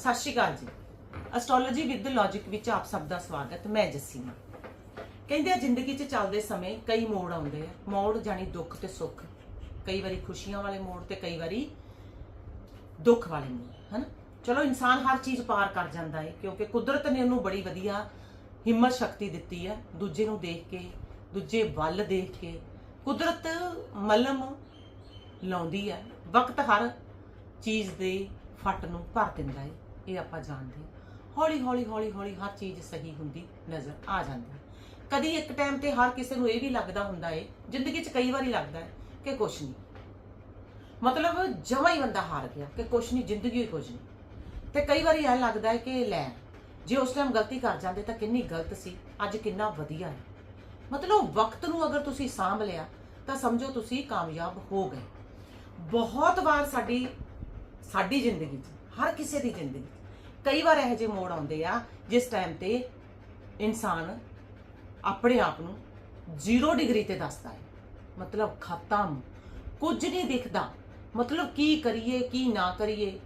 ਸਤਿ ਸ਼੍ਰੀ ਅਕਾਲ ਜੀ। Astrology with logic ਵਿੱਚ ਆਪ ਸਭ ਦਾ ਸਵਾਗਤ, ਮੈਂ ਜੱਸੀ ਕਹਿੰਦੇ ਆ, ਜ਼ਿੰਦਗੀ 'ਚ ਚੱਲਦੇ ਸਮੇਂ ਕਈ ਮੋੜ ਆਉਂਦੇ ਆ। ਮੋੜ ਜਾਣੀ ਦੁੱਖ ਤੇ ਸੁੱਖ। ਕਈ ਵਾਰੀ ਖੁਸ਼ੀਆਂ ਵਾਲੇ ਮੋੜ ਤੇ ਕਈ ਵਾਰੀ ਦੁੱਖ ਵਾਲੇ ਮੋੜ, ਹਨਾ? ਚਲੋ, ਇਨਸਾਨ ਹਰ ਚੀਜ਼ ਪਾਰ ਕਰ ਜਾਂਦਾ ਹੈ ਕਿਉਂਕਿ ਕੁਦਰਤ ਨੇ ਉਹਨੂੰ ਬੜੀ ਵਧੀਆ ਹਿੰਮਤ ਸ਼ਕਤੀ ਦਿੱਤੀ ਹੈ ਦੂਜੇ ਨੂੰ ਦੇਖ ਕੇ, ਦੂਜੇ ਵੱਲ ਦੇਖ ਕੇ। ਕੁਦਰਤ ਮਲਮ ਲਾਉਂਦੀ ਹੈ ਵਕਤ ਹਰ ਚੀਜ਼ ਦੇ ਫੱਟ ਨੂੰ ਭਰ ਦਿੰਦਾ ਹੈ ਇਹ ਆਪਾਂ ਜਾਣਦੇ ਹਾਂ। ਹੌਲੀ ਹੌਲੀ ਹੌਲੀ ਹੌਲੀ ਹਰ ਚੀਜ਼ ਸਹੀ ਹੁੰਦੀ ਨਜ਼ਰ ਆ ਜਾਂਦੀ ਕਦੀ ਇੱਕ ਟਾਈਮ ਤੇ ਹਰ ਕਿਸੇ ਨੂੰ ਇਹ ਵੀ ਲੱਗਦਾ ਹੁੰਦਾ ਹੈ ਜ਼ਿੰਦਗੀ 'ਚ ਕਈ ਵਾਰੀ ਲੱਗਦਾ ਹੈ ਕਿ ਕੁਛ ਨਹੀਂ। ਮਤਲਬ ਜਮਾ ਹੀ ਬੰਦਾ ਹਾਰ ਗਿਆ ਕਿ ਕੁਛ ਨਹੀਂ, ਜ਼ਿੰਦਗੀ ਹੀ ਕੁਝ ਨਹੀਂ। ਤੇ ਕਈ ਵਾਰੀ ਇਹ ਲੱਗਦਾ ਹੈ ਕਿ ਲੈ, ਜੇ ਉਸ ਟਾਈਮ ਗਲਤੀ ਕਰ ਜਾਂਦੇ ਤਾਂ ਕਿੰਨੀ ਗਲਤ ਸੀ, ਅੱਜ ਕਿੰਨਾ ਵਧੀਆ ਹੈ। ਮਤਲਬ ਵਕਤ ਨੂੰ ਅਗਰ ਤੁਸੀਂ ਸਾਂਭ ਲਿਆ, ਤਾਂ ਸਮਝੋ ਤੁਸੀਂ ਕਾਮਯਾਬ ਹੋ ਗਏ। ਬਹੁਤ ਵਾਰ ਸਾਡੀ ਸਾਡੀ ਜ਼ਿੰਦਗੀ 'ਚ ਹਰ ਕਿਸੇ ਦੀ ਜ਼ਿੰਦਗੀ। 'ਚ ਕਈ ਵਾਰ ਇਹੋ ਜਿਹੇ ਮੋੜ ਆਉਂਦੇ ਆ, ਜਿਸ ਟਾਈਮ ਤੇ ਇਨਸਾਨ ਆਪਣੇ ਆਪ ਨੂੰ 0 ਡਿਗਰੀ ਤੇ ਦੱਸਦਾ ਹੈ। ਮਤਲਬ ਖਤਮ ਕੁਝ ਨਹੀਂ ਦਿਖਦਾ। ਮਤਲਬ ਕੀ ਕਰੀਏ, ਕੀ ਨਾ ਕਰੀਏ।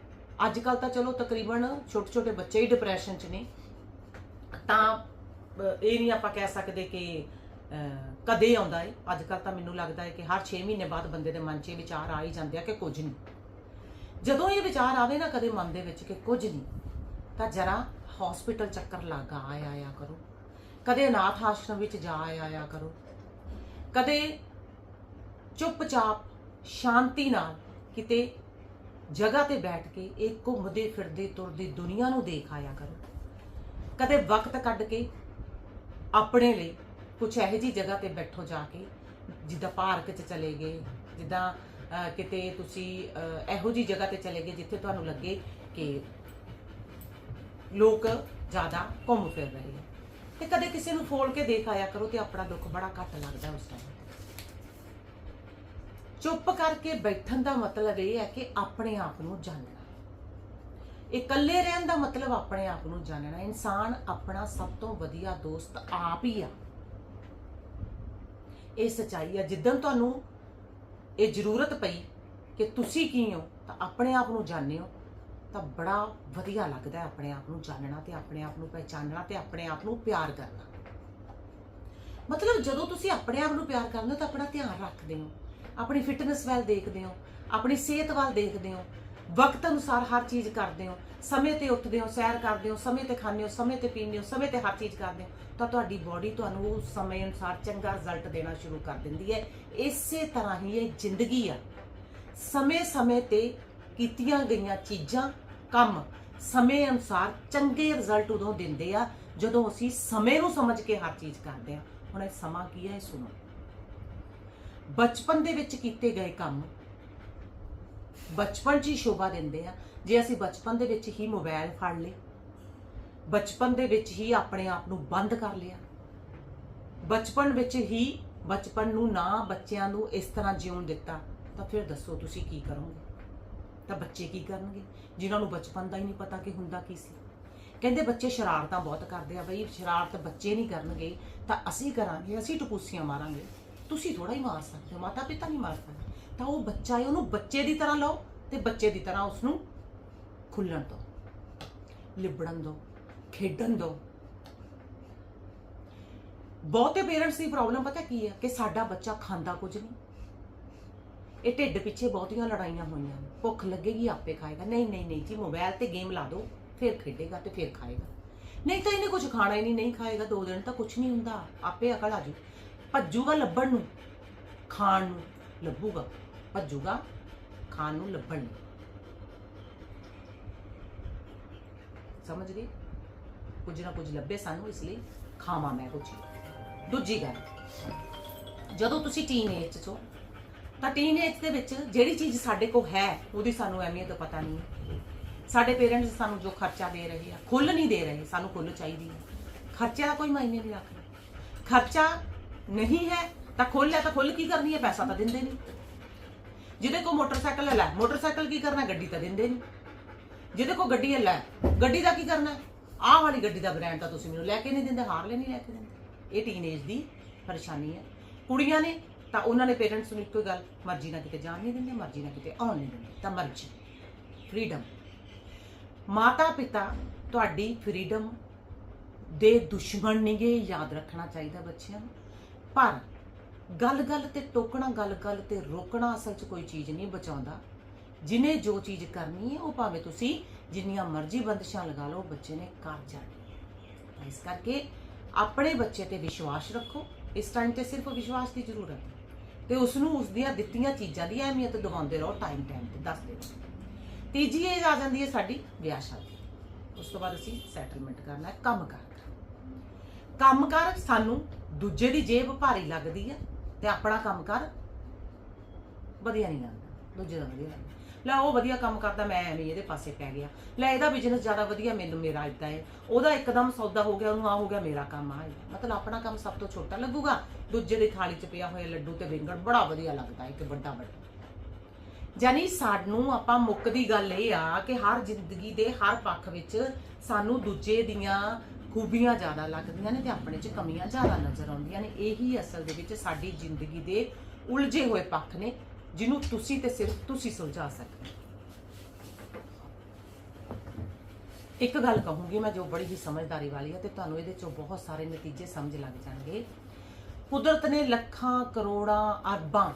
ਅੱਜ ਕੱਲ ਤਾਂ ਚਲੋ ਤਕਰੀਬਨ ਛੋਟੇ ਛੋਟੇ ਬੱਚੇ ਹੀ ਡਿਪਰੈਸ਼ਨ 'ਚ ਨੇ। ਤਾਂ ਇਹ ਨਹੀਂ ਆਪਾਂ ਕਹਿ ਸਕਦੇ ਕਿ ਕਦੇ ਆਉਂਦਾ ਹੈ ਅੱਜ ਕੱਲ ਤਾਂ ਮੈਨੂੰ ਲੱਗਦਾ ਹੈ ਕਿ ਹਰ 6 ਮਹੀਨੇ ਬਾਅਦ ਬੰਦੇ ਦੇ ਮਨ 'ਚ ਇਹ ਵਿਚਾਰ ਆ ਹੀ ਜਾਂਦੇ ਆ ਕਿ ਕੁਝ ਨਹੀਂ। ਜਦੋਂ ਇਹ ਵਿਚਾਰ ਆਵੇ ਨਾ ਕਦੇ ਮਨ ਦੇ ਵਿੱਚ ਕਿ ਕੁਝ ਨਹੀਂ, ਤਾਂ ਜਰਾ ਹਸਪੀਟਲ ਚੱਕਰ ਲਗਾ ਆਇਆ ਆਇਆ ਕਰੋ। ਕਦੇ ਅਨਾਥ ਆਸ਼ਰਮ ਵਿੱਚ ਜਾ ਆਇਆ ਕਰੋ। ਕਦੇ ਚੁੱਪਚਾਪ, ਸ਼ਾਂਤੀ ਨਾਲ ਕਿਤੇ ਜਗ੍ਹਾ ਤੇ ਬੈਠ ਕੇ ਇਹ ਘੁੰਮਦੇ ਫਿਰਦੇ, ਤੁਰਦੀ ਦੁਨੀਆ ਨੂੰ ਦੇਖ ਆਇਆ ਕਰੋ। ਕਦੇ ਵਕਤ ਕੱਢ ਕੇ ਆਪਣੇ ਲਈ ਕੁਝ ਇਹੋ ਜੀ ਜਗ੍ਹਾ ਤੇ ਬੈਠੋ ਜਾ ਕੇ, ਜਿੱਦਾਂ ਪਾਰਕ 'ਚ ਚਲੇ ਗਏ, ਜਿੱਦਾਂ ਕਿਤੇ ਤੁਸੀਂ ਅਹ, ਇਹੋ ਜੀ ਜਗ੍ਹਾ ਤੇ ਚਲੇ ਗਏ ਜਿੱਥੇ ਤੁਹਾਨੂੰ ਲੱਗੇ ਕਿ ਲੋਕ ਜ਼ਿਆਦਾ ਘੁੰਮ ਫਿਰ ਰਹੇ ਆ ਤੇ ਕਦੇ ਕਿਸੇ ਨੂੰ ਫੋਲ ਕੇ ਦੇਖ ਆਇਆ ਕਰੋ ਤੇ ਆਪਣਾ ਦੁੱਖ ਬੜਾ ਘੱਟ ਲੱਗਦਾ ਉਸ ਟਾਈਮ ਚੁੱਪ ਕਰਕੇ ਬੈਠਣ ਦਾ ਮਤਲਬ ਇਹ ਹੈ ਕਿ ਆਪਣੇ ਆਪ ਨੂੰ ਜਾਣਨਾ। ਇਕੱਲੇ ਰਹਿਣ ਦਾ ਮਤਲਬ ਆਪਣੇ ਆਪ ਨੂੰ ਜਾਣਨਾ। ਇਨਸਾਨ ਆਪਣਾ ਸਭ ਤੋਂ ਵਧੀਆ ਦੋਸਤ ਆਪ ਹੀ ਆ। ਇਹ ਸਚਾਈ ਆ। ਜਿੱਦਣ ਤੁਹਾਨੂੰ ਇਹ ਜ਼ਰੂਰਤ ਪਈ ਕਿ ਤੁਸੀਂ ਕੀ ਹੋ? ਤਾਂ ਆਪਣੇ ਆਪ ਨੂੰ ਜਾਣਿਓ ਤਾਂ ਬੜਾ ਵਧੀਆ ਲੱਗਦਾ ਹੈ ਆਪਣੇ ਆਪ ਨੂੰ ਜਾਣਨਾ ਤੇ ਆਪਣੇ ਆਪ ਨੂੰ ਪਹਿਚਾਨਣਾ ਤੇ ਆਪਣੇ ਆਪ ਨੂੰ ਪਿਆਰ ਕਰਨਾ। ਮਤਲਬ ਜਦੋਂ ਤੁਸੀਂ ਆਪਣੇ ਆਪ ਨੂੰ ਪਿਆਰ ਕਰਦੇ ਹੋ ਤਾਂ ਆਪਣਾ ਧਿਆਨ ਰੱਖਦੇ ਹੋ। ਆਪਣੀ ਫਿਟਨੈਸ ਵੱਲ ਦੇਖਦੇ ਹੋ। ਆਪਣੀ ਸਿਹਤ ਵੱਲ ਦੇਖਦੇ ਹੋ। ਵਕਤ ਅਨੁਸਾਰ ਹਰ ਚੀਜ਼ ਕਰਦੇ ਹੋ। ਸਮੇਂ ਤੇ ਉੱਠਦੇ ਹੋ, ਸੈਰ ਕਰਦੇ ਹੋ, ਸਮੇਂ ਤੇ ਖਾਂਦੇ ਹੋ, ਸਮੇਂ ਤੇ ਪੀਂਦੇ ਹੋ, ਸਮੇਂ ਤੇ ਹਰ ਚੀਜ਼ ਕਰਦੇ ਹੋ। ਤਾਂ ਤੁਹਾਡੀ ਬਾਡੀ ਤੁਹਾਨੂੰ ਉਸ ਸਮੇਂ ਅਨੁਸਾਰ ਚੰਗਾ ਰਿਜ਼ਲਟ ਦੇਣਾ ਸ਼ੁਰੂ ਕਰ ਦਿੰਦੀ ਹੈ। ਇਸੇ ਤਰ੍ਹਾਂ ਹੀ ਇਹ ਜ਼ਿੰਦਗੀ ਆ। ਸਮੇਂ-ਸਮੇਂ ਤੇ ਕੀਤੀਆਂ ਗਈਆਂ ਚੀਜ਼ਾਂ, ਕੰਮ, ਸਮੇਂ ਅਨੁਸਾਰ ਚੰਗੇ ਰਿਜ਼ਲਟ ਉਦੋਂ ਦਿੰਦੇ ਆ, ਜਦੋਂ ਅਸੀਂ ਸਮੇਂ ਨੂੰ ਸਮਝ ਕੇ ਹਰ ਚੀਜ਼ ਕਰਦੇ ਆ ਹੁਣ ਇਹ ਸਮਾਂ ਕੀ ਹੈ, ਇਹ ਸੁਣੋ। ਬਚਪਨ ਦੇ ਵਿੱਚ ਕੀਤੇ ਗਏ ਕੰਮ ਬਚਪਨ 'ਚ ਹੀ ਸ਼ੋਭਾ ਦਿੰਦੇ ਆ। ਜੇ ਅਸੀਂ ਬਚਪਨ ਦੇ ਵਿੱਚ ਹੀ ਮੋਬਾਈਲ ਫੜ ਲਏ, ਬਚਪਨ ਦੇ ਵਿੱਚ ਹੀ ਆਪਣੇ ਆਪ ਨੂੰ ਬੰਦ ਕਰ ਲਿਆ, ਬਚਪਨ ਵਿੱਚ ਹੀ ਬਚਪਨ ਨੂੰ ਨਾ ਬੱਚਿਆਂ ਨੂੰ ਇਸ ਤਰ੍ਹਾਂ ਜਿਉਣ ਦਿੱਤਾ, ਤਾਂ ਫਿਰ ਦੱਸੋ ਤੁਸੀਂ ਕੀ ਕਰੋਗੇ? ਤਾਂ ਬੱਚੇ ਕੀ ਕਰਨਗੇ? ਜਿਨ੍ਹਾਂ ਨੂੰ ਬਚਪਨ ਦਾ ਹੀ ਨਹੀਂ ਪਤਾ ਕਿ ਹੁੰਦਾ ਕੀ ਸੀ। ਕਹਿੰਦੇ ਬੱਚੇ ਸ਼ਰਾਰਤਾਂ ਬਹੁਤ ਕਰਦੇ ਆ ਬਈ, ਸ਼ਰਾਰਤ ਬੱਚੇ ਨਹੀਂ ਕਰਨਗੇ, ਤਾਂ ਅਸੀਂ ਕਰਾਂਗੇ, ਅਸੀਂ ਟਪੂਸੀਆਂ ਮਾਰਾਂਗੇ। ਤੁਸੀਂ ਥੋੜਾ ਹੀ ਮਾਰ ਸਕਦੇ ਹੋ ਮਾਤਾ ਪਿਤਾ ਨਹੀਂ ਮਾਰ ਸਕਦੇ। ਤਾਂ ਉਹ ਬੱਚਾ ਹੈ ਉਹਨੂੰ ਬੱਚੇ ਦੀ ਤਰ੍ਹਾਂ ਲਓ ਤੇ ਬੱਚੇ ਦੀ ਤਰ੍ਹਾਂ ਉਸ ਨੂੰ ਖੁੱਲਣ ਦਿਓ ਲਿਬੜਨ ਦਿਓ ਖੇਡਣ ਦਿਓ ਬਹੁਤੇ ਪੇਰੈਂਟਸ ਦੀ ਪ੍ਰੋਬਲਮ ਪਤਾ ਕੀ ਹੈ ਕਿ ਸਾਡਾ ਬੱਚਾ ਖਾਂਦਾ ਕੁਝ ਨਹੀਂ। ਇਹ ਢਿੱਡ ਪਿੱਛੇ ਬਹੁਤੀਆਂ ਲੜਾਈਆਂ ਹੋਈਆਂ ਨੇ। ਭੁੱਖ ਲੱਗੇਗੀ, ਆਪੇ ਖਾਏਗਾ। ਨਹੀਂ ਨਹੀਂ ਨਹੀਂ ਜੀ ਮੋਬਾਈਲ ਤੇ ਗੇਮ ਲਾ ਦਿਓ ਫਿਰ ਖੇਡੇਗਾ ਤੇ ਫਿਰ ਖਾਏਗਾ। ਨਹੀਂ ਤਾਂ ਇਹਨੇ ਕੁਝ ਖਾਣਾ ਹੀ ਨਹੀਂ ਨਹੀਂ ਖਾਏਗਾ। ਦੋ ਦਿਨ ਤਾਂ ਕੁਝ ਨਹੀਂ ਹੁੰਦਾ। ਆਪੇ ਅਕਲ ਆ ਜੂ। ਭੱਜੂਗਾ ਲੱਭਣ ਨੂੰ, ਖਾਣ ਨੂੰ, ਲੱਭੂਗਾ। ਭੱਜੂਗਾ ਖਾਣ ਨੂੰ ਲੱਭਣ ਨੂੰ। ਸਮਝ ਗਏ ਕੁਝ ਨਾ ਕੁਝ ਲੱਭੇ ਸਾਨੂੰ, ਇਸ ਲਈ ਖਾਵਾਂ ਮੈਂ ਕੁਝ ਦੂਜੀ ਗੱਲ, ਜਦੋਂ ਤੁਸੀਂ ਟੀਨੇਜ ਚ ਹੋ, ਤਾਂ ਟੀਨੇਜ ਦੇ ਵਿੱਚ ਜਿਹੜੀ ਚੀਜ਼ ਸਾਡੇ ਕੋਲ ਹੈ, ਉਹਦੀ ਸਾਨੂੰ ਅਹਿਮੀਅਤ ਪਤਾ ਨਹੀਂ। ਹੈ। ਸਾਡੇ ਪੇਰੈਂਟਸ ਸਾਨੂੰ ਜੋ ਖਰਚਾ ਦੇ ਰਹੇ ਆ ਖੁੱਲ ਨਹੀਂ ਦੇ ਰਹੇ, ਸਾਨੂੰ ਖੁੱਲ ਚਾਹੀਦੀ ਹੈ ਖਰਚੇ ਦਾ ਕੋਈ ਮਾਇਨੇ ਨਹੀਂ ਰੱਖਦਾ। ਖਰਚਾ ਨਹੀਂ ਹੈ ਤਾਂ ਖੁੱਲ ਹੈ ਤਾਂ ਖੁੱਲ ਕੀ ਕਰਨੀ ਹੈ? ਪੈਸਾ ਤਾਂ ਦਿੰਦੇ ਨਹੀਂ। ਜਿਹਦੇ ਕੋ ਮੋਟਰਸਾਈਕਲ ਹੈ, ਲੈ, ਮੋਟਰਸਾਈਕਲ ਕੀ ਕਰਨਾ ਗੱਡੀ ਤਾਂ ਦਿੰਦੇ ਨਹੀਂ ਜਿਹਦੇ ਕੋ ਗੱਡੀ ਹੈ, ਲੈ, ਗੱਡੀ ਦਾ ਕੀ ਕਰਨਾ ਆਹ ਵਾਲੀ ਗੱਡੀ ਦਾ ਬ੍ਰਾਂਡ ਤਾਂ ਤੁਸੀਂ ਮੈਨੂੰ ਲੈ ਕੇ ਨਹੀਂ ਦਿੰਦੇ, ਹਾਰ ਹਾਰਲੇ ਨਹੀਂ ਲੈ ਕੇ ਦਿੰਦੇ। ਇਹ ਟੀਨੇਜ ਦੀ ਪਰੇਸ਼ਾਨੀ ਹੈ। ਕੁੜੀਆਂ ਨੇ ਤਾਂ ਉਹਨਾਂ ਨੇ ਪੇਰੈਂਟਸ ਨੂੰ ਇੱਕੋ ਗੱਲ, ਮਰਜ਼ੀ ਨਾਲ ਕਿਤੇ ਜਾਣ ਨਹੀਂ ਦਿੰਦੇ, ਮਰਜ਼ੀ ਨਾਲ ਕਿਤੇ ਆਉਣ ਨਹੀਂ ਦਿੰਦੇ, ਤਾਂ ਮਰਜ਼ੀ ਫਰੀडम ਮਾਤਾ ਪਿਤਾ ਤੁਹਾਡੀ ਫਰੀडम ਦੇ ਦੁਸ਼ਮਣ ਨਹੀਂਗੇ ਯਾਦ ਰੱਖਣਾ ਚਾਹੀਦਾ ਬੱਚਿਆਂ ਨੂੰ। ਪਰ ਗੱਲ-ਗੱਲ ਤੇ ਟੋਕਣਾ, ਗੱਲ-ਗੱਲ ਤੇ ਰੋਕਣਾ ਅਸਲ 'ਚ ਕੋਈ ਚੀਜ਼ ਨਹੀਂ ਬਚਾਉਂਦਾ। ਜਿਨੇ ਜੋ ਚੀਜ਼ ਕਰਨੀ ਹੈ, ਉਹ ਭਾਵੇਂ ਤੁਸੀਂ ਜਿੰਨੀਆਂ ਮਰਜ਼ੀ ਬੰਦਸ਼ਾਂ ਲਗਾ ਲਓ, ਬੱਚੇ ਨੇ ਕਰ ਜਾਣੀ ਤਾਂ ਇਸ ਕਰਕੇ ਆਪਣੇ ਬੱਚੇ ਤੇ ਵਿਸ਼ਵਾਸ ਰੱਖੋ। ਇਸ ਟਾਈਮ ਤੇ ਸਿਰਫ ਵਿਸ਼ਵਾਸ ਦੀ ਜ਼ਰੂਰਤ ਹੈ। ਤੇ ਉਸ ਨੂੰ ਉਸ ਦੀਆਂ ਦਿੱਤੀਆਂ ਚੀਜ਼ਾਂ ਦੀ ਅਹਿਮੀਅਤ ਦਿਵਾਉਂਦੇ ਰਹੋ ਟਾਈਮ ਟਾਈਮ ਤੇ ਦੱਸਦੇ ਰਹੋ। ਤੀਜੀ ਏਜ ਆ ਜਾਂਦੀ ਹੈ ਸਾਡੀ ਵਿਆਹ ਸ਼ਾਦੀ। ਉਸ ਤੋਂ ਬਾਅਦ ਅਸੀਂ ਸੈਟਲਮੈਂਟ ਕਰਨਾ ਹੈ ਕੰਮ ਕਰ ਕੰਮ ਕਰ ਸਾਨੂੰ ਦੂਜੇ ਦੀ ਜੇਬ ਭਾਰੀ ਲੱਗਦੀ ਹੈ। ਤੇ ਆਪਣਾ ਕੰਮ ਕਰ। ਵਧੀਆ ਨਹੀਂ ਲੱਗਦਾ, ਦੂਜੇ ਦਾ ਵਧੀਆ ਲੱਗਦਾ। ਲੈ ਉਹ ਵਧੀਆ ਕੰਮ ਕਰਦਾ, ਮੈਂ ਐਵੇਂ ਇਹਦੇ ਪਾਸੇ ਪੈ ਗਿਆ। ਲੈ ਇਹਦਾ ਬਿਜ਼ਨਸ ਜ਼ਿਆਦਾ ਵਧੀਆ ਮੈਨੂੰ, ਮੇਰਾ ਇਦਾਂ ਹੈ। ਉਹਦਾ ਇੱਕਦਮ ਸੌਦਾ ਹੋ ਗਿਆ, ਉਹਨੂੰ ਆ ਹੋ ਗਿਆ, ਮੇਰਾ ਕੰਮ ਆ ਮਤਲਬ ਆਪਣਾ ਕੰਮ ਸਭ ਤੋਂ ਛੋਟਾ ਲੱਗੂਗਾ। ਦੂਜੇ ਦੀ ਥਾਲੀ 'ਚ ਪਿਆ ਹੋਇਆ ਲੱਡੂ ਤੇ ਬੈਂਗਣ ਬੜਾ ਵਧੀਆ ਲੱਗਦਾ ਹੈ ਵੱਡਾ ਵੱਡਾ। ਜਾਨੀ ਸਾਨੂੰ ਆਪਾਂ ਮੁੱਕਦੀ ਗੱਲ ਇਹ ਆ ਕਿ ਹਰ ਜ਼ਿੰਦਗੀ ਦੇ ਹਰ ਪੱਖ ਵਿੱਚ ਸਾਨੂੰ ਦੂਜੇ ਦੀਆਂ ਖੂਬੀਆਂ ਜ਼ਿਆਦਾ ਲੱਗਦੀਆਂ ਨੇ ਤੇ ਆਪਣੇ 'ਚ ਕਮੀਆਂ ਜ਼ਿਆਦਾ ਨਜ਼ਰ ਆਉਂਦੀਆਂ ਨੇ। ਇਹੀ ਅਸਲ ਦੇ ਵਿੱਚ ਸਾਡੀ ਜ਼ਿੰਦਗੀ ਦੇ ਉਲਝੇ ਹੋਏ ਪੱਖ ਨੇ, ਜਿਹਨੂੰ ਤੁਸੀਂ ਤੇ ਸਿਰਫ ਤੁਸੀਂ ਸੁਲਝਾ ਸਕਦੇ ਹੋ। ਇੱਕ ਗੱਲ ਕਹੂੰਗੀ ਮੈਂ ਜੋ ਬੜੀ ਹੀ ਸਮਝਦਾਰੀ ਵਾਲੀ ਹੈ ਤੇ ਤੁਹਾਨੂੰ ਇਹਦੇ ਚੋਂ ਬਹੁਤ ਸਾਰੇ ਨਤੀਜੇ ਸਮਝ ਲੱਗ ਜਾਣਗੇ। ਕੁਦਰਤ ਨੇ ਲੱਖਾਂ, ਕਰੋੜਾਂ, ਅਰਬਾਂ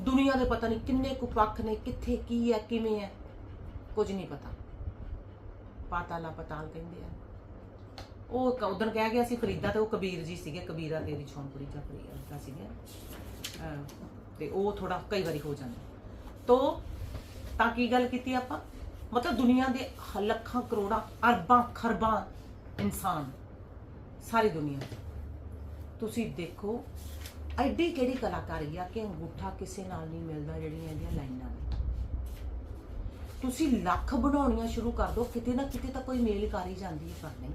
ਦੁਨੀਆ ਦੇ ਪਤਾ ਨਹੀਂ ਕਿੰਨੇ ਕੁ ਪੱਖ ਨੇ, ਕਿੱਥੇ ਕੀ ਹੈ, ਕਿਵੇਂ ਹੈ, ਕੁਝ ਨਹੀਂ ਪਤਾ। ਪਾਤਾਲਾ ਪਤਾਲ ਕਹਿੰਦੇ ਆ। ਉਹ ਉਦੋਂ ਕਹਿ ਗਿਆ ਸੀ ਫਰੀਦਾ ਤੇ ਉਹ ਕਬੀਰ ਜੀ ਸੀਗੇ, ਕਬੀਰਾ ਤੇਰੀ ਛੌਂਪੜੀ ਜਾਂ ਫਰੀਦਾ ਸੀਗੇ। ਤੇ ਉਹ ਥੋੜਾ ਕਈ ਵਾਰੀ ਹੋ ਜਾਂਦਾ। ਤੋ ਤਾਂ ਕੀ ਗੱਲ ਕੀਤੀ ਆਪਾਂ? ਮਤਲਬ ਦੁਨੀਆ ਦੇ ਲੱਖਾਂ, ਕਰੋੜਾਂ, ਅਰਬਾਂ, ਖਰਬਾਂ ਇਨਸਾਨ ਸਾਰੀ ਦੁਨੀਆ ਤੁਸੀਂ ਦੇਖੋ, ਐਡੀ ਕਿਹੜੀ ਕਲਾਕਾਰੀ ਆ ਕਿ ਅੰਗੂਠਾ ਕਿਸੇ ਨਾਲ ਨਹੀਂ ਮਿਲਦਾ ਜਿਹੜੀਆਂ ਇਹਦੀਆਂ ਲਾਈਨਾਂ ਨੇ। ਤੁਸੀਂ ਲੱਖ ਬਣਾਉਣੀਆਂ ਸ਼ੁਰੂ ਕਰ ਦਿਓ, ਕਿਤੇ ਨਾ ਕਿਤੇ ਤਾਂ ਕੋਈ ਮੇਲ ਕਰ ਹੀ ਜਾਂਦੀ ਹੈ ਪਰ ਨਹੀਂ?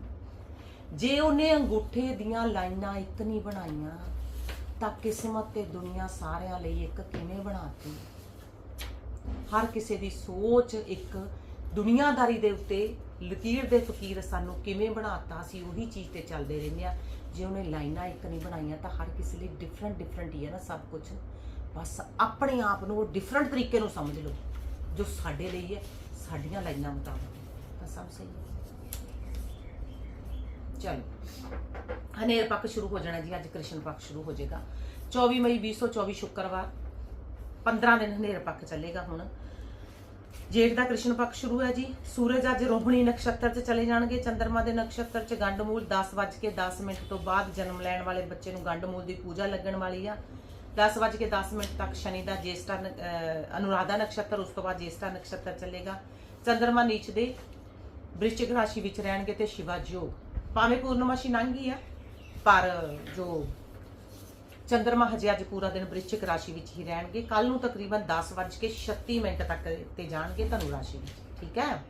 ਜੇ ਉਹਨੇ ਅੰਗੂਠੇ ਦੀਆਂ ਲਾਈਨਾਂ ਇੱਕ ਨਹੀਂ ਬਣਾਈਆਂ, ਤਾਂ ਕਿਸਮਤ ਤੇ ਦੁਨੀਆ ਸਾਰਿਆਂ ਲਈ ਇੱਕ ਕਿਵੇਂ ਬਣਾਤੀ? ਹਰ ਕਿਸੇ ਦੀ ਸੋਚ ਇੱਕ ਦੁਨੀਆਦਾਰੀ ਦੇ ਉੱਤੇ ਲਕੀਰ ਦੇ ਫਕੀਰ ਸਾਨੂੰ ਕਿਵੇਂ ਬਣਾਤਾ ਸੀ ਉਹੀ ਚੀਜ਼ ਤੇ ਚੱਲਦੇ ਰਹਿੰਦੇ ਆ ਜੇ ਉਹਨੇ ਲਾਈਨਾਂ ਇੱਕ ਨਹੀਂ ਬਣਾਈਆਂ, ਤਾਂ ਹਰ ਕਿਸੇ ਲਈ ਡਿਫਰੈਂਟ ਡਿਫਰੈਂਟ ਹੀ ਹੈ ਨਾ ਸਭ ਕੁਝ ਬਸ ਆਪਣੇ ਆਪ ਨੂੰ ਉਹ ਡਿਫਰੈਂਟ ਤਰੀਕੇ ਨੂੰ ਸਮਝ ਲਓ, ਜੋ ਸਾਡੇ ਲਈ ਹੈ, ਸਾਡੀਆਂ ਲਾਈਨਾਂ ਮੁਤਾਬਕ। ਤਾਂ ਸਭ ਸਹੀ ਹੈ। ਚਲੋ। ਹਨੇਰ ਪੱਖ ਸ਼ੁਰੂ ਹੋ ਜਾਣਾ ਜੀ, ਅੱਜ ਕ੍ਰਿਸ਼ਨ ਪੱਖ ਸ਼ੁਰੂ ਹੋ ਜਾਏਗਾ। 24 ਮਈ 2024 ਸ਼ੁੱਕਰਵਾਰ 15 ਦਿਨ ਹਨੇਰ ਪੱਖ ਚੱਲੇਗਾ ਹੁਣ। ਜੇਠ ਦਾ ਕ੍ਰਿਸ਼ਨ ਪੱਖ ਸ਼ੁਰੂ ਹੈ ਜੀ। ਸੂਰਜ ਅੱਜ ਰੋਹਣੀ ਨਕਸ਼ਤਰ 'ਚ ਚਲੇ ਜਾਣਗੇ ਚੰ드ਰਮਾ ਦੇ ਨਕਸ਼ਤਰ 'ਚ ਗੰਡਮੂਲ 10:10 ਮਿੰਟ ਤੋਂ ਬਾਅਦ ਜਨਮ ਲੈਣ ਵਾਲੇ ਬੱਚੇ ਨੂੰ ਗੰਡਮੂਲ ਦੀ ਪੂਜਾ ਲੱਗਣ ਵਾਲੀ ਆ। 10:10 ਮਿੰਟ ਤੱਕ ਸ਼ਨੀ ਦਾ ਜੇਸਟਾ ਨ- ਅਨੁਰਾਧਾ ਨਕਸ਼ਤਰ, ਉਸ ਤੋਂ ਬਾਅਦ ਜੇਸਟਾ ਨਕਸ਼ਤਰ ਚੱਲੇਗਾ। ਚੰਦਰਮਾ ਨੀਚ ਦੇ ਵ੍ਰਿਸ਼ਚਿਕ ਰਾਸ਼ੀ ਵਿੱਚ ਰਹਿਣਗੇ ਤੇ ਸ਼ਿਵਾ ਯੋਗ ਭਾਵੇਂ ਪੂਰਨਮਾਸ਼ੀ ਲੰਘ ਗਈ ਆ, ਪਰ ਜੋ ਚੰਦਰਮਾ ਹਜੇ ਅੱਜ ਪੂਰਾ ਦਿਨ ਵ੍ਰਿਸ਼ਚਿਕ ਰਾਸ਼ੀ ਵਿੱਚ ਹੀ ਰਹਿਣਗੇ। ਕੱਲ ਨੂੰ ਤਕਰੀਬਨ 10:36 ਮਿੰਟ ਤੱਕ ਤੇ ਜਾਣਗੇ ਧਨੂ ਰਾਸ਼ੀ ਵਿੱਚ, ਠੀਕ ਹੈ?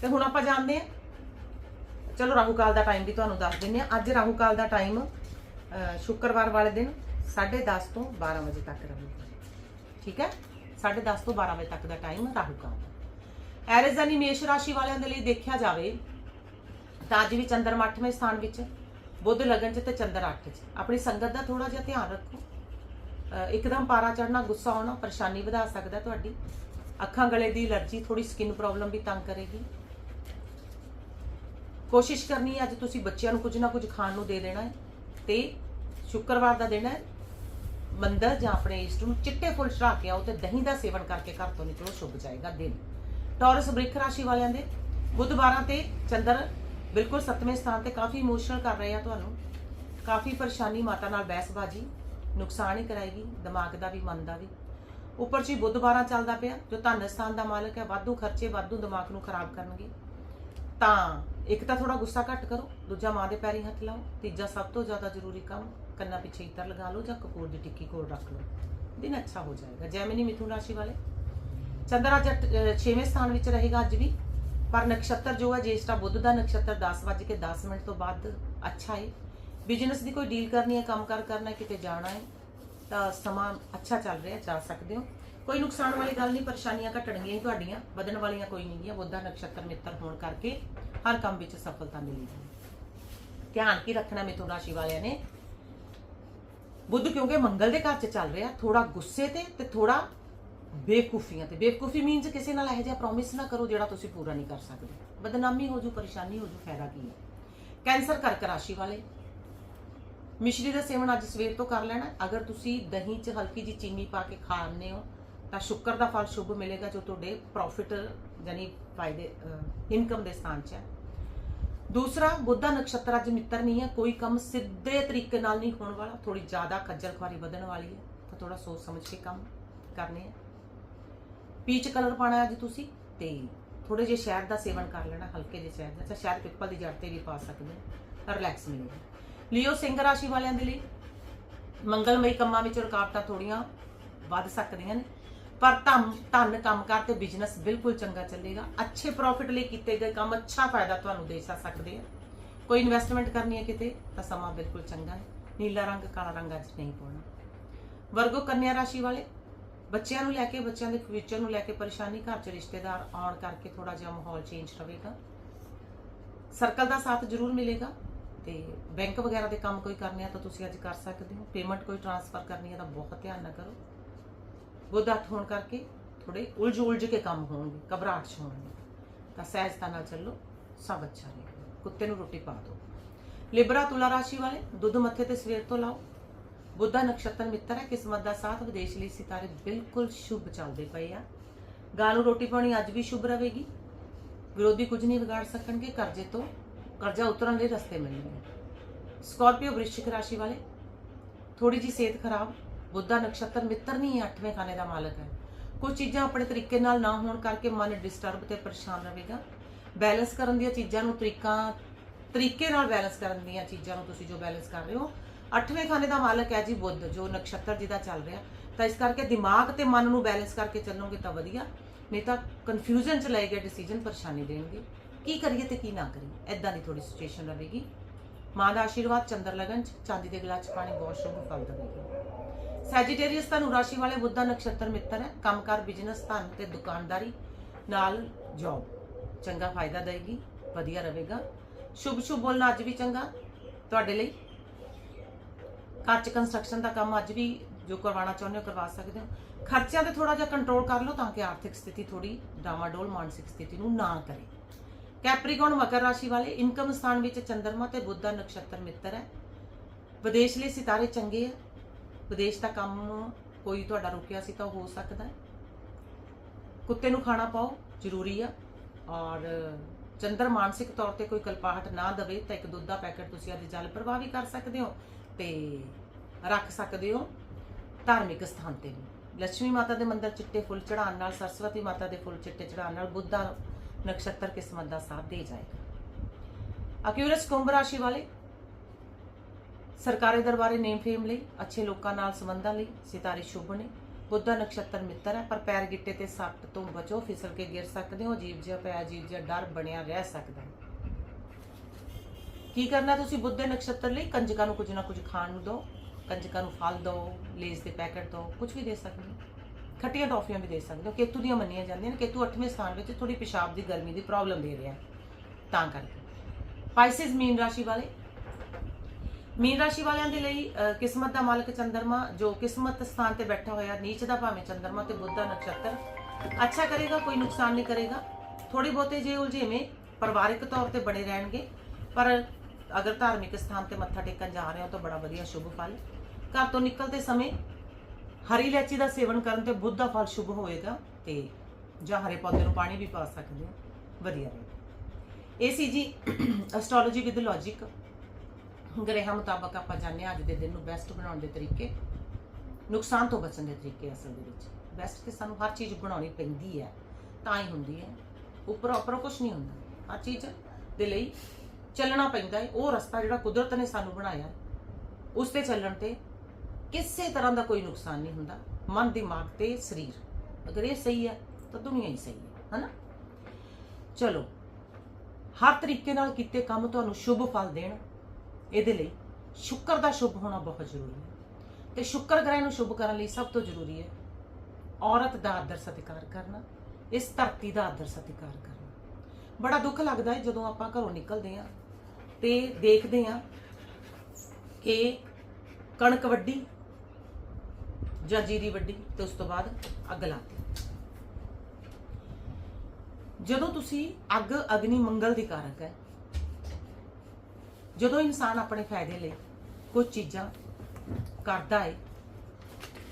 ਤੇ ਹੁਣ ਆਪਾਂ ਜਾਣਦੇ ਹਾਂ। ਚਲੋ ਰਾਹੂ ਕਾਲ ਦਾ ਟਾਈਮ ਵੀ ਤੁਹਾਨੂੰ ਦੱਸ ਦਿੰਦੇ ਆ ਅੱਜ ਰਾਹੂ ਕਾਲ ਦਾ ਟਾਈਮ ਸ਼ੁੱਕਰਵਾਰ ਵਾਲੇ ਦਿਨ 10:30 ਤੋਂ 12 ਵਜੇ ਤੱਕ ਰਹੂਗਾ। ਠੀਕ ਹੈ? 10:30 ਤੋਂ 12 ਵਜੇ ਤੱਕ ਦਾ ਟਾਈਮ ਰਾਹੂ ਕਾਲ ਦਾ। ਐਰੇਜ਼ ਯਾਨੀ ਮੇਸ਼ ਰਾਸ਼ੀ ਵਾਲਿਆਂ ਦੇ ਲਈ ਦੇਖਿਆ ਜਾਵੇ ਤਾਂ ਅੱਜ ਵੀ ਚੰਦਰਮਾ 8ਵੇਂ ਸਥਾਨ ਵਿੱਚ, ਬੁੱਧ ਲਗਨ ਚ ਤੇ ਚੰਦਰ 8 ਚ। ਆਪਣੀ ਸੰਗਤ ਦਾ ਥੋੜਾ ਜਿਹਾ ਧਿਆਨ ਰੱਖੋ। ਅਹ ਇੱਕਦਮ ਪਾਰਾ ਚੜਨਾ ਗੁੱਸਾ ਆਉਣਾ, ਪਰੇਸ਼ਾਨੀ ਵਧਾ ਸਕਦਾ ਤੁਹਾਡੀ। ਅੱਖਾਂ ਗਲੇ ਦੀ ਅਲਰਜੀ ਥੋੜੀ ਸਕਿਨ ਪ੍ਰੋਬਲਮ ਵੀ ਤੰਗ ਕਰੇਗੀ। ਕੋਸ਼ਿਸ਼ ਕਰਨੀ ਹੈ, ਅੱਜ ਤੁਸੀਂ ਬੱਚਿਆਂ ਨੂੰ ਕੁਝ ਨਾ ਕੁਝ ਖਾਣ ਨੂੰ ਦੇ ਦੇਣਾ ਹੈ ਤੇ ਸ਼ੁੱਕਰਵਾਰ ਦਾ ਦਿਨ ਹੈ। ਮੰਦਰ ਜਾਂ ਆਪਣੇ ਇਸ਼ਟ ਨੂੰ ਚਿੱਟੇ ਫੁੱਲ ਚੜਾ ਕੇ ਆਓ ਤੇ ਦਹੀਂ ਦਾ ਸੇਵਨ ਕਰਕੇ ਘਰ ਤੋਂ ਨਿਕਲੋ, ਸ਼ੁਭ ਜਾਏਗਾ ਦਿਨ। ਟੌਰਸ ਬ੍ਰਿਖ ਰਾਸ਼ੀ ਵਾਲਿਆਂ ਦੇ। ਬੁੱਧਵਾਰਾਂ ਤੇ ਚੰਦਰ ਬਿਲਕੁਲ 7ਵੇਂ ਸਥਾਨ ਤੇ ਕਾਫੀ ਇਮੋਸ਼ਨਲ ਕਰ ਰਹੇ ਆ ਤੁਹਾਨੂੰ। ਕਾਫੀ ਪਰੇਸ਼ਾਨੀ ਮਾਤਾ ਨਾਲ ਬਹਿਸਬਾਜੀ ਨੁਕਸਾਨ ਹੀ ਕਰਾਏਗੀ, ਦਿਮਾਗ ਦਾ ਵੀ, ਮਨ ਦਾ ਵੀ। ਉੱਪਰ ਜੀ ਬੁੱਧ 12 ਚੱਲਦਾ ਪਿਆ, ਜੋ ਧਨ ਸਥਾਨ ਦਾ ਮਾਲਕ ਹੈ, ਵਾਧੂ ਖਰਚੇ, ਵਾਧੂ ਦਿਮਾਗ ਨੂੰ ਖਰਾਬ ਕਰਨਗੇ। ਤਾਂ ਇੱਕ ਤਾਂ ਥੋੜਾ ਗੁੱਸਾ ਘੱਟ ਕਰੋ, ਦੂਜਾ ਮਾਂ ਦੇ ਪੈਰੀ ਹੱਥ ਲਾਓ, ਤੀਜਾ ਸਭ ਤੋਂ ਜ਼ਿਆਦਾ ਜ਼ਰੂਰੀ ਕੰਮ, ਕੰਨਾਂ ਪਿੱਛੇ ਇਤਰ ਲਗਾ ਲਓ ਜਾਂ ਕਪੂਰ ਦੀ ਟਿੱਕੀ ਕੋਲ ਰੱਖ ਲਓ। ਦਿਨ ਅੱਛਾ ਹੋ ਜਾਏਗਾ। ਜੈਮਿਨੀ ਮਿਥੁਨ ਰਾਸ਼ੀ ਵਾਲੇ। ਚੰਦਰ ਜੱਟ 6ਵੇਂ ਸਥਾਨ ਵਿੱਚ ਰਹੇਗਾ ਅੱਜ ਵੀ। ਪਰ ਨਕਸ਼ਤਰ ਜੋ ਹੈ ਜੇਸ਼ਟਾ ਬੁੱਧ ਦਾ ਨਕਸ਼ਤਰ 10:10 ਮਿੰਟ ਤੋਂ ਬਾਅਦ ਅੱਛਾ ਹੈ ਬਿਜ਼ਨਸ ਦੀ ਕੋਈ ਡੀਲ ਕਰਨੀ ਹੈ ਕੰਮਕਾਰ ਕਰਨਾ ਹੈ, ਕਿਤੇ ਜਾਣਾ ਹੈ, ਤਾਂ ਸਮਾਂ ਅੱਛਾ ਚੱਲ ਰਿਹਾ, ਜਾ ਸਕਦੇ ਹੋ। ਕੋਈ ਨੁਕਸਾਨ ਵਾਲੀ ਗੱਲ ਨਹੀਂ, ਪਰੇਸ਼ਾਨੀਆਂ ਘਟਣਗੀਆਂ ਹੀ ਤੁਹਾਡੀਆਂ, ਵਧਣ ਵਾਲੀਆਂ ਕੋਈ ਨਹੀਂ ਗੀਆਂ, ਬੁੱਧਾ ਨਕਸ਼ਤਰ ਮਿੱਤਰ ਹੋਣ ਕਰਕੇ ਹਰ ਕੰਮ ਵਿੱਚ ਸਫਲਤਾ ਮਿਲੇਗੀ ਧਿਆਨ ਕੀ ਰੱਖਣਾ ਮਿਥੁਨ ਰਾਸ਼ੀ ਵਾਲਿਆਂ ਨੇ? ਬੁੱਧ ਕਿਉਂਕਿ ਮੰਗਲ ਦੇ ਘਰ 'ਚ ਚੱਲ ਰਿਹਾ ਥੋੜਾ ਗੁੱਸੇ ਤੇ ਤੇ ਥੋੜਾ ਬੇਵਕੂਫੀਆਂ ਤੇ। ਬੇਵਕੂਫੀ ਮੀਨਸ ਕਿਸੇ ਨਾਲ ਇਹੋ ਜਿਹਾ ਪ੍ਰੋਮਿਸ ਨਾ ਕਰੋ ਜਿਹੜਾ ਤੁਸੀਂ ਪੂਰਾ ਨਹੀਂ ਕਰ ਸਕਦੇ। ਬਦਨਾਮੀ ਹੋ ਜੂ, ਪਰੇਸ਼ਾਨੀ ਹੋ ਜੂ, ਫਾਇਦਾ ਕੀ ਹੈ? ਕੈਂਸਰ ਕਰਕ ਰਾਸ਼ੀ ਵਾਲੇ। ਮਿਸ਼ਰੀ ਦਾ ਸੇਵਨ ਅੱਜ ਸਵੇਰ ਤੋਂ ਕਰ ਲੈਣਾ। ਅਗਰ ਤੁਸੀਂ ਦਹੀਂ 'ਚ ਹਲਕੀ ਜੀ ਚੀਨੀ ਪਾ ਕੇ ਖਾਣੇ ਹੋ, ਤਾਂ ਸ਼ੁੱਕਰ ਦਾ ਫਲ ਸ਼ੁਭ ਮਿਲੇਗਾ ਜੋ ਤੁਹਾਡੇ ਪ੍ਰੋਫਿਟ ਯਾਨੀ ਫਾਇਦੇ ਇਨਕਮ ਦੇ ਸਥਾਨ 'ਚ ਹੈ। ਦੂਸਰਾ, ਬੁੱਧਾ ਨਕਸ਼ਤਰ ਅੱਜ ਮਿੱਤਰ ਨਹੀਂ ਹੈ। ਕੋਈ ਕੰਮ ਸਿੱਧੇ ਤਰੀਕੇ ਨਾਲ ਨਹੀਂ ਹੋਣ ਵਾਲਾ। ਥੋੜੀ ਜ਼ਿਆਦਾ ਖੱਜਲ ਖੁਆਰੀ ਵਧਣ ਵਾਲੀ ਹੈ, ਤਾਂ ਥੋੜਾ ਸੋਚ ਸਮਝ ਕੇ ਕੰਮ ਕਰਨੇ ਆ। ਪੀਚ ਕਲਰ ਪਾਣਾ ਅੱਜ ਤੁਸੀਂ, ਤੇ ਥੋੜੇ ਜਿਹੇ ਸ਼ਹਿਦ ਦਾ ਸੇਵਨ ਕਰ ਲੈਣਾ, ਹਲਕੇ ਜਿਹੇ ਸ਼ਹਿਦ ਦਾ। ਅੱਛਾ, ਸ਼ਹਿਦ ਪਿੱਪਲ ਦੀ ਜੜ ਤੇ ਵੀ ਪਾ ਸਕਦੇ ਹੋ। ਰਿਲੈਕਸ ਮਿਲੇਗਾ ਲਿਓ ਸਿੰਘ ਰਾਸ਼ੀ ਵਾਲਿਆਂ ਦੇ ਲਈ। ਮੰਗਲਮਈ ਕੰਮਾਂ ਵਿੱਚ ਰੁਕਾਵਟਾਂ ਥੋੜੀਆਂ ਵੱਧ ਸਕਦੀਆਂ ਨੇ। ਪਰ ਧੰਨ ਧੰਨ ਕੰਮਕਾਰ ਤੇ ਬਿਜ਼ਨਸ ਬਿਲਕੁਲ ਚੰਗਾ ਚੱਲੇਗਾ। ਅੱਛੇ ਪ੍ਰੋਫਿਟ ਲਈ ਕੀਤੇ ਗਏ ਕੰਮ ਅੱਛਾ ਫਾਇਦਾ ਤੁਹਾਨੂੰ ਦੇ ਸਕਦੇ ਆ। ਕੋਈ ਇਨਵੈਸਟਮੈਂਟ ਕਰਨੀ ਹੈ ਕਿਤੇ, ਤਾਂ ਸਮਾਂ ਬਿਲਕੁਲ ਚੰਗਾ ਹੈ। ਨੀਲਾ ਰੰਗ, ਕਾਲਾ ਰੰਗ ਅੱਜ ਨਹੀਂ ਪਾਉਣਾ। ਵਰਗੋ ਕੰਨਿਆ ਰਾਸ਼ੀ ਵਾਲੇ ਬੱਚਿਆਂ ਨੂੰ ਲੈ ਕੇ, ਬੱਚਿਆਂ ਦੇ ਫਿਊਚਰ ਨੂੰ ਲੈ ਕੇ ਪਰੇਸ਼ਾਨੀ ਘਰ 'ਚ ਰਿਸ਼ਤੇਦਾਰ ਆਉਣ ਕਰਕੇ ਥੋੜਾ ਜਿਹਾ ਮਾਹੌਲ ਚੇਂਜ ਰਹੇਗਾ। ਸਰਕਲ ਦਾ ਸਾਥ ਜ਼ਰੂਰ ਮਿਲੇਗਾ ਤੇ ਬੈਂਕ ਵਗੈਰਾ ਦੇ ਕੰਮ ਕੋਈ ਕਰਨੇ ਆ ਤਾਂ ਤੁਸੀਂ ਅੱਜ ਕਰ ਸਕਦੇ ਹੋ। ਪੇਮੈਂਟ ਕੋਈ ਟ੍ਰਾਂਸਫਰ ਕਰਨੀ ਹੈ ਤਾਂ ਬਹੁਤ ਧਿਆਨ ਨਾਲ ਕਰੋ। ਬੁੱਧ ਅੱਠ ਹੋਣ ਕਰਕੇ ਥੋੜੇ ਉਲਝ ਉਲਝ ਕੇ ਕੰਮ ਹੋਣਗੇ, ਘਬਰਾਹਟ ਚ ਹੋਣਗੇ। ਤਾਂ ਸਹਿਜਤਾ ਨਾਲ ਚੱਲੋ, ਸਭ ਅੱਛਾ ਰਹੇਗਾ। ਕੁੱਤੇ ਨੂੰ ਰੋਟੀ ਪਾ ਦਿਓ। ਲਿਬਰਾ ਤੁਲਾ ਰਾਸ਼ੀ ਵਾਲੇ, ਦੁੱਧ ਮੱਥੇ ਤੇ ਸਵੇਰ ਤੋਂ ਲਾਓ। ਬੁੱਧਾ ਨਕਸ਼ਤਰ ਮਿੱਤਰ ਹੈ, ਕਿਸਮਤ ਦਾ ਸਾਥ ਵਿਦੇਸ਼ ਲਈ ਸਿਤਾਰੇ ਬਿਲਕੁਲ ਸ਼ੁਭ ਚੱਲਦੇ ਪਏ ਆ। ਗਾਂ ਰੋਟੀ ਪਾਣੀ ਅੱਜ ਵੀ ਸ਼ੁਭ ਰਹੇਗੀ। ਵਿਰੋਧੀ ਕੁਝ ਨਹੀਂ ਵਿਗਾੜ ਸਕਣਗੇ, ਕਰਜ਼ੇ ਤੋਂ ਕਰਜ਼ਾ ਉਤਰਨ ਲਈ ਰਸਤੇ ਮਿਲਣਗੇ। ਸਕਾਰਪੀਓ ਵ੍ਰਿਸ਼ਚਿਕ ਰਾਸ਼ੀ ਵਾਲੇ ਥੋੜੀ ਜੀ ਸਿਹਤ ਖਰਾਬ, ਬੁੱਧਾ ਨਕਸ਼ਤਰ ਮਿੱਤਰ ਨਹੀਂ ਹੈ 8ਵੇਂ ਖਾਨੇ ਦਾ ਮਾਲਕ ਹੈ। ਕੁਝ ਚੀਜ਼ਾਂ ਆਪਣੇ ਤਰੀਕੇ ਨਾਲ ਨਾ ਹੋਣ ਕਰਕੇ ਮਨ ਡਿਸਟਰਬ ਤੇ ਪਰੇਸ਼ਾਨ ਰਹੇਗਾ। ਬੈਲੈਂਸ ਕਰਨ ਦੀਆਂ ਚੀਜ਼ਾਂ ਨੂੰ ਤਰੀਕਾ, ਤਰੀਕੇ ਨਾਲ ਬੈਲੈਂਸ ਕਰਨ ਦੀਆਂ ਚੀਜ਼ਾਂ ਨੂੰ ਤੁਸੀਂ ਜੋ ਬੈਲੈਂਸ ਕਰ ਰਹੇ ਹੋ 8ਵੇਂ ਖਾਨੇ ਦਾ ਮਾਲਕ ਹੈ ਜੀ ਬੁੱਧ, ਜੋ ਨਕਸ਼ਤਰ ਜਿਹਦਾ ਚੱਲ ਰਿਹਾ। ਤਾਂ ਇਸ ਕਰਕੇ ਦਿਮਾਗ ਤੇ ਮਨ ਨੂੰ ਬੈਲੈਂਸ ਕਰਕੇ ਚੱਲੋਗੇ ਤਾਂ ਵਧੀਆ, ਨਹੀਂ ਤਾਂ ਕਨਫਿਊਜ਼ਨ ਚ ਲਏ ਗਏ ਡਿਸੀਜਨ ਪਰੇਸ਼ਾਨੀ ਦੇਣਗੇ। ਕੀ ਕਰੀਏ ਤੇ ਕੀ ਨਾ ਕਰੀਏ ਐਦਾਂ ਦੀ ਥੋੜੀ ਸਿਚੁਏਸ਼ਨ ਰਹੇਗੀ। ਮਾਂ ਦਾ ਆਸ਼ੀਰਵਾਦ, ਚੰਦਰ ਲਗਨ ਚ, ਚਾਂਦੀ ਦੇ ਗਲਾਸ ਚ ਪਾਣੀ ਬਹੁਤ ਸ਼ੁਭ ਫਲ ਦੇਵੇਗਾ। ਸੈਜੀਟੇਰੀਅਸ ਧਨੁ ਰਾਸ਼ੀ ਵਾਲੇ ਬੁੱਧਾ ਨਕਸ਼ਤਰ ਮਿੱਤਰ ਹੈ। ਕੰਮਕਾਰ ਬਿਜ਼ਨਸ ਧਨ ਤੇ ਦੁਕਾਨਦਾਰੀ ਨਾਲ ਜੌਬ ਚੰਗਾ ਫਾਇਦਾ ਦੇਗੀ ਵਧੀਆ ਰਹੇਗਾ। ਸ਼ੁਭ ਸ਼ੁਭ ਬੋਲਣਾ ਅੱਜ ਵੀ ਚੰਗਾ। ਤੁਹਾਡੇ ਲਈ ਘਰ ਕੰਸਟਰਕਸ਼ਨ ਦਾ ਕੰਮ ਅੱਜ ਵੀ ਜੋ ਕਰਵਾਉਣਾ ਚਾਹੁੰਦੇ ਹੋ ਕਰਵਾ ਸਕਦੇ ਹੋ। ਖਰਚਿਆਂ ਤੇ ਥੋੜਾ ਜਿਹਾ ਕੰਟਰੋਲ ਕਰ ਲਓ ਤਾਂ ਕਿ ਆਰਥਿਕ ਸਥਿਤੀ ਥੋੜੀ ਡਾਵਾਡੋਲ, ਮਾਨਸਿਕ ਸਥਿਤੀ ਨੂੰ ਨਾ ਕਰੇ। ਕੈਪਰੀਕੌਨ ਮਕਰ ਰਾਸ਼ੀ ਵਾਲੇ ਇਨਕਮ ਸਥਾਨ ਵਿੱਚ ਚੰਦਰਮਾ ਤੇ ਬੁੱਧ ਦਾ ਨਕਸ਼ਤਰ ਮਿੱਤਰ ਹੈ। ਵਿਦੇਸ਼ ਲਈ ਸਿਤਾਰੇ ਚੰਗੇ ਆ। ਵਿਦੇਸ਼ ਦਾ ਕੰਮ ਕੋਈ ਤੁਹਾਡਾ ਰੁਕਿਆ ਸੀ ਤਾਂ ਹੋ ਸਕਦਾ ਹੈ। ਕੁੱਤੇ ਨੂੰ ਖਾਣਾ ਪਾਓ, ਜ਼ਰੂਰੀ ਆ। ਔਰ ਚੰਦਰ ਮਾਨਸਿਕ ਤੌਰ ਤੇ ਕੋਈ ਕਲਪਾਹਟ ਨਾ ਦਵੇ ਤਾਂ ਇੱਕ ਦੁੱਧ ਦਾ ਪੈਕੇਟ ਤੁਸੀਂ ਅੱਜ ਜਲ ਪ੍ਰਵਾਹ ਵੀ ਕਰ ਸਕਦੇ ਹੋ। ਤੇ ਰੱਖ ਸਕਦੇ ਹੋ ਧਾਰਮਿਕ ਸਥਾਨ ਤੇ ਵੀ। ਲక్ష్ਮੀ ਮਾਤਾ ਦੇ ਮੰਦਰ ਚਿੱਟੇ ਫੁੱਲ ਚੜਾਉਣ ਨਾਲ, ਸਰਸਵਤੀ ਮਾਤਾ ਦੇ ਫੁੱਲ ਚਿੱਟੇ ਚੜਾਉਣ ਨਾਲ ਬੁੱਧਾ ਨਕਸ਼ਤਰ ਕਿਸਮਤ ਦਾ ਸਾਥ ਦੇ ਜਾਏਗਾ। ਅਕਿਊਰਸ ਕੁੰਭ ਰਾਸ਼ੀ ਵਾਲੇ, ਸਰਕਾਰੀ ਦਰਬਾਰੇ ਨੇਮ ਫੇਮ ਲਈ, ਅੱਛੇ ਲੋਕਾਂ ਨਾਲ ਸੰਬੰਧਾਂ ਲਈ, ਸਿਤਾਰੇ ਸ਼ੁਭ ਨੇ। ਬੁੱਧਾ ਨਕਸ਼ਤਰ ਮਿੱਤਰ ਹੈ, ਪਰ ਪੈਰ ਗਿੱਟੇ ਤੇ ਸੱਟ ਤੋਂ ਬਚੋ, ਫਿਸਲ ਕੇ ਗਿਰ ਸਕਦੇ ਹੋ ਅਜੀਬ ਜਿਹਾ ਪਿਆ ਅਜੀਬ ਜਿਹਾ ਡਰ ਬਣਿਆ ਰਹਿ ਸਕਦਾ ਹੈ। ਕੀ ਕਰਨਾ ਤੁਸੀਂ ਬੁੱਧ ਦੇ ਨਕਸ਼ਤਰ ਲਈ? ਕੰਜਕਾਂ ਨੂੰ ਕੁਝ ਨਾ ਕੁਝ ਖਾਣ ਨੂੰ ਦਿਓ, ਕੰਜਕਾਂ ਨੂੰ ਫਲ ਦਿਓ, ਲੇਸ ਦੇ ਪੈਕੇਟ ਦਿਓ, ਕੁਝ ਵੀ ਦੇ ਸਕਦੇ ਹੋ। ਖੱਟੀਆਂ ਟੌਫੀਆਂ ਵੀ ਦੇ ਸਕਦੇ ਹੋ। ਕੇਤੂ ਦੀਆਂ ਮੰਨੀਆਂ ਜਾਂਦੀਆਂ ਨੇ। ਕੇਤੂ 8ਵੇਂ ਸਥਾਨ ਵਿੱਚ ਥੋੜੀ ਪਿਸ਼ਾਬ ਦੀ ਗਰਮੀ ਦੀ ਪ੍ਰੋਬਲਮ ਦੇ ਰਿਹਾ ਤਾਂ ਕਰਕੇ। ਪਾਈਸਿਸ ਮੀਨ ਰਾਸ਼ੀ ਵਾਲੇ। ਮੀਨ ਰਾਸ਼ੀ ਵਾਲਿਆਂ ਦੇ ਲਈ ਕਿਸਮਤ ਦਾ ਮਾਲਕ ਚੰਦਰਮਾ, ਜੋ ਕਿਸਮਤ ਸਥਾਨ ਤੇ ਬੈਠਾ ਹੋਇਆ, ਨੀਚ ਦਾ ਭਾਵੇਂ ਚੰਦਰਮਾ ਤੇ ਬੁੱਧ ਦਾ ਨਕਸ਼ਤਰ। ਅੱਛਾ ਕਰੇਗਾ, ਕੋਈ ਨੁਕਸਾਨ ਨਹੀਂ ਕਰੇਗਾ। ਥੋੜੀ ਬਹੁਤੇ ਜੇ ਉਲਝੇਵੇਂ, ਪਰਿਵਾਰਿਕ ਤੌਰ ਤੇ ਬਣੇ ਰਹਿਣਗੇ। ਪਰ ਅਗਰ ਧਾਰਮਿਕ ਸਥਾਨ ਤੇ ਮੱਥਾ ਟੇਕਣ ਜਾ ਰਹੇ ਹੋ ਤਾਂ ਬੜਾ ਵਧੀਆ, ਸ਼ੁਭ ਫਲ। ਘਰ ਤੋਂ ਨਿਕਲਦੇ ਸਮੇਂ ਹਰੀ ਇਲਾਚੀ ਦਾ ਸੇਵਨ ਕਰਨ ਤੇ ਬੁੱਧ ਦਾ ਫਲ ਸ਼ੁਭ ਹੋਏਗਾ ਤੇ ਜਾਂ ਹਰੇ ਪੌਦੇ ਨੂੰ ਪਾਣੀ ਵੀ ਪਾ ਸਕਦੇ ਹੋ। ਵਧੀਆ ਰਹੇਗਾ ਇਹ ਸੀ ਜੀ ਐਸਟ੍ਰੋਲੋਜੀ ਵਿਦ ਲੌਜੀਕ ਗ੍ਰਹਿਾਂ ਮੁਤਾਬਕ ਆਪਾਂ ਜਾਣਦੇ ਹਾਂ ਅੱਜ ਦੇ ਦਿਨ ਨੂੰ ਬੈਸਟ ਬਣਾਉਣ ਦੇ ਤਰੀਕੇ, ਨੁਕਸਾਨ ਤੋਂ ਬਚਣ ਦੇ ਤਰੀਕੇ ਅਸਲ ਦੇ ਵਿੱਚ। ਬੈਸਟ ਤੇ ਸਾਨੂੰ ਹਰ ਚੀਜ਼ ਬਣਾਉਣੀ ਪੈਂਦੀ ਹੈ, ਤਾਂ ਹੀ ਹੁੰਦੀ ਹੈ। ਉੱਪਰ ਉੱਪਰ ਕੁਝ ਨਹੀਂ ਹੁੰਦਾ। ਹਰ ਚੀਜ਼ ਦੇ ਲਈ ਚੱਲਣਾ ਪੈਂਦਾ ਹੈ। ਉਹ ਰਸਤਾ ਜਿਹੜਾ ਕੁਦਰਤ ਨੇ ਸਾਨੂੰ ਬਣਾਇਆ ਉਸ ਤੇ ਚੱਲਣ ਤੇ ਕਿਸੇ ਤਰ੍ਹਾਂ ਦਾ ਕੋਈ ਨੁਕਸਾਨ ਨਹੀਂ ਹੁੰਦਾ। ਮਨ, ਦਿਮਾਗ ਤੇ ਸਰੀਰ। ਅਗਰ ਇਹ ਸਹੀ ਹੈ, ਤਾਂ ਦੁਨੀਆ ਹੀ ਸਹੀ ਹੈ, ਹਨਾ? ਚਲੋ, ਹਰ ਤਰੀਕੇ ਨਾਲ ਕੀਤੇ ਕੰਮ ਤੁਹਾਨੂੰ ਸ਼ੁਭ ਫਲ ਦੇਣ। ਇਹਦੇ ਲਈ ਸ਼ੁੱਕਰ ਦਾ ਸ਼ੁਭ ਹੋਣਾ ਬਹੁਤ ਜ਼ਰੂਰੀ ਹੈ। ਤੇ ਸ਼ੁੱਕਰ ਗ੍ਰਹਿ ਨੂੰ ਸ਼ੁਭ ਕਰਨ ਲਈ ਸਭ ਤੋਂ ਜ਼ਰੂਰੀ ਹੈ ਔਰਤ ਦਾ ਆਦਰ ਸਤਿਕਾਰ ਕਰਨਾ, ਇਸ ਧਰਤੀ ਦਾ ਆਦਰ ਸਤਿਕਾਰ ਕਰਨਾ। ਬੜਾ ਦੁੱਖ ਲੱਗਦਾ ਹੈ ਜਦੋਂ ਆਪਾਂ ਘਰੋਂ ਨਿਕਲਦੇ ਹਾਂ ਤੇ ਦੇਖਦੇ ਹਾਂ ਕਿ ਕਣਕ ਵੱਢੀ ਜਾਂ ਜੀਰੀ ਵੱਢੀ ਤੇ ਉਸ ਤੋਂ ਬਾਅਦ ਅੱਗ ਲਾਤੀ। ਜਦੋਂ ਤੁਸੀਂ ਅੱਗ, ਅਗਨੀ, ਮੰਗਲ ਦੀ ਕਾਰਕ ਹੈ, ਜਦੋਂ ਇਨਸਾਨ ਆਪਣੇ ਫਾਇਦੇ ਲਈ ਕੁਝ ਚੀਜ਼ਾਂ ਕਰਦਾ ਹੈ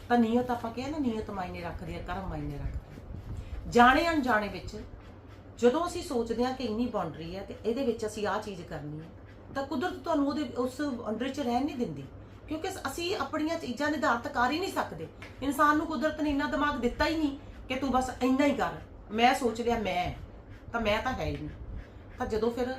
ਤਾਂ ਨੀਅਤ ਆਪਾਂ ਕਹਿੰਦੇ ਨੀਅਤ ਮਾਇਨੇ ਰੱਖਦੀ ਹੈ ਕਰਮ ਮਾਇਨੇ ਰੱਖਦਾ ਜਾਣੇ ਅਣਜਾਣੇ ਵਿੱਚ ਜਦੋਂ ਅਸੀਂ ਸੋਚਦੇ ਹਾਂ ਕਿ ਇੰਨੀ ਬਾਉਂਡਰੀ ਹੈ ਤੇ ਇਹਦੇ ਵਿੱਚ ਅਸੀਂ ਆਹ ਚੀਜ਼ ਕਰਨੀ ਹੈ, ਤਾਂ ਕੁਦਰਤ ਤੁਹਾਨੂੰ ਉਹਦੇ ਉਸ ਬਾਉਂਡਰੀ 'ਚ ਰਹਿਣ ਨਹੀਂ ਦਿੰਦੀ। ਕਿਉਂਕਿ ਅਸੀਂ ਆਪਣੀਆਂ ਚੀਜ਼ਾਂ ਨਿਰਧਾਰਤ ਕਰ ਹੀ ਨਹੀਂ ਸਕਦੇ। ਇਨਸਾਨ ਨੂੰ ਕੁਦਰਤ ਨੇ ਇੰਨਾ ਦਿਮਾਗ ਦਿੱਤਾ ਹੀ ਨਹੀਂ ਕਿ ਤੂੰ ਬਸ ਇੰਨਾ ਹੀ ਕਰ। ਮੈਂ ਸੋਚ ਲਿਆ ਮੈਂ ਤਾਂ ਮੈਂ ਤਾਂ ਹੈ ਹੀ ਨਹੀਂ। ਤਾਂ ਜਦੋਂ ਫਿਰ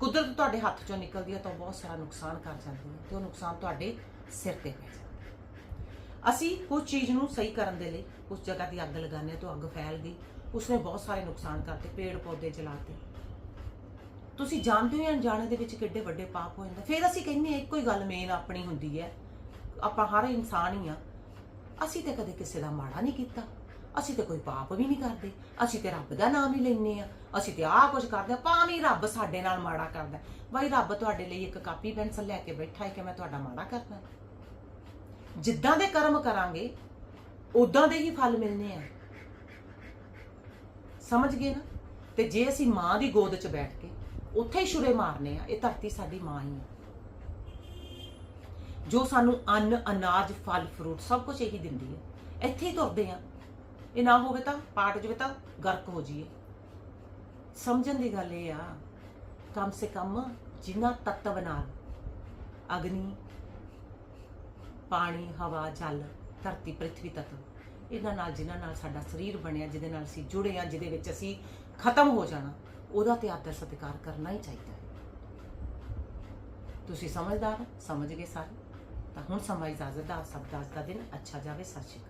ਕੁਦਰਤ ਤੁਹਾਡੇ ਹੱਥ ਚੋਂ ਨਿਕਲਦੀ ਹੈ ਤਾਂ ਉਹ ਬਹੁਤ ਸਾਰਾ ਨੁਕਸਾਨ ਕਰ ਜਾਂਦੀ ਹੈ ਤੇ ਉਹ ਨੁਕਸਾਨ ਤੁਹਾਡੇ ਸਿਰ ਤੇ ਪੈ ਜਾਂਦਾ ਅਸੀਂ ਕੁਝ ਚੀਜ਼ ਨੂੰ ਸਹੀ ਕਰਨ ਦੇ ਲਈ ਉਸ ਜਗ੍ਹਾ ਦੀ ਅੱਗ ਲਗਾਉਂਦੇ ਹਾਂ ਤਾਂ ਅੱਗ ਫੈਲ ਗਈ ਉਸਨੇ ਬਹੁਤ ਸਾਰੇ ਨੁਕਸਾਨ ਕਰਤੇ, ਪੇੜ ਪੌਦੇ ਜਲਾਤੇ। ਤੁਸੀਂ ਜਾਣਦੇ ਹੋ ਜਾਂ ਅਣਜਾਣੇ ਦੇ ਵਿੱਚ ਕਿੱਡੇ ਵੱਡੇ ਪਾਪ ਹੋ ਜਾਂਦੇ? ਫਿਰ ਅਸੀਂ ਕਹਿੰਦੇ ਹਾਂ, ਇੱਕੋ ਹੀ ਗੱਲ ਮੇਨ ਆਪਣੀ ਹੁੰਦੀ ਹੈ। ਆਪਾਂ ਹਰ ਇਨਸਾਨ ਹੀ ਆ ਅਸੀਂ ਤੇ ਕਦੇ ਕਿਸੇ ਦਾ ਮਾੜਾ ਨਹੀਂ ਕੀਤਾ। ਅਸੀਂ ਤੇ ਕੋਈ ਪਾਪ ਵੀ ਨਹੀਂ ਕਰਦੇ। ਅਸੀਂ ਤੇ ਰੱਬ ਦਾ ਨਾਮ ਹੀ ਲੈਂਦੇ ਆ ਅਸੀਂ ਤੇ ਆਹ ਕੁਝ ਕਰਦੇ ਆ ਭਾਵੇਂ ਰੱਬ ਸਾਡੇ ਨਾਲ ਮਾੜਾ ਕਰਦਾ ਬਾਈ, ਰੱਬ ਤੁਹਾਡੇ ਲਈ ਇੱਕ ਕਾਪੀ, ਪੈਨਸਲ ਲੈ ਕੇ ਬੈਠਾ ਹੈ ਕਿ ਮੈਂ ਤੁਹਾਡਾ ਮਾੜਾ ਕਰਦਾ? ਜਿੱਦਾਂ ਦੇ ਕਰਮ ਕਰਾਂਗੇ ਉਦਾਂ ਦੇ ਹੀ ਫਲ ਮਿਲਨੇ ਆ। ਸਮਝ ਗਏ ਨਾ? ਤੇ ਜੇ ਅਸੀਂ ਮਾਂ ਦੀ ਗੋਦ 'ਚ ਬੈਠ ਕੇ ਉੱਥੇ ਹੀ ਛੁਰੇ ਮਾਰਨੇ ਆ, ਇਹ ਧਰਤੀ ਸਾਡੀ ਮਾਂ ਹੀ ਆ। ਜੋ ਸਾਨੂੰ ਅੰਨ, ਅਨਾਜ, ਫਲ ਫਰੂਟ ਸਭ ਕੁਝ ਇਹੀ ਦਿੰਦੀ ਹੈ ਇੱਥੇ ਹੀ ਤੁਰਦੇ ਆ। ਇਹ ਨਾ ਹੋਵੇ ਤਾਂ ਪਾਟ ਜਵੇ ਤਾਂ ਗਰਕ ਹੋ ਜਾਈਏ। ਸਮਝਣ ਦੀ ਗੱਲ ਇਹ ਆ, ਕਮ ਸੇ ਕਮ ਜਿੰਨਾ ਤੱਤਵ ਨਾਲ ਅਗਨੀ, ਪਾਣੀ, ਹਵਾ, ਜਲ, ਧਰਤੀ ਪ੍ਰithvi ਤੱਤ। ਇਹਨਾਂ ਨਾਲ, ਜਿਨ੍ਹਾਂ ਨਾਲ ਸਾਡਾ ਸਰੀਰ ਬਣਿਆ, ਜਿਹਦੇ ਨਾਲ ਅਸੀਂ ਜੁੜੇ ਆ ਜਿਹਦੇ ਵਿੱਚ ਅਸੀਂ ਖਤਮ ਹੋ ਜਾਣਾ, ਉਹਦਾ ਤੇ ਆਦਰ ਸਤਿਕਾਰ ਕਰਨਾ ਹੀ ਚਾਹੀਦਾ ਹੈ। ਤੁਸੀਂ ਸਮਝਦਾਰ ਹੋ? ਸਮਝ ਗਏ ਸਾਰੇ? ਤਾਂ ਹੁਣ ਸਮਾਂ ਇਜਾਜ਼ਤ ਦਾ, ਸਭ ਦਾ ਅੱਜ ਦਾ ਦਿਨ ਅੱਛਾ ਜਾਵੇ। ਸਤਿ ਸ਼੍ਰੀ ਅਕਾਲ।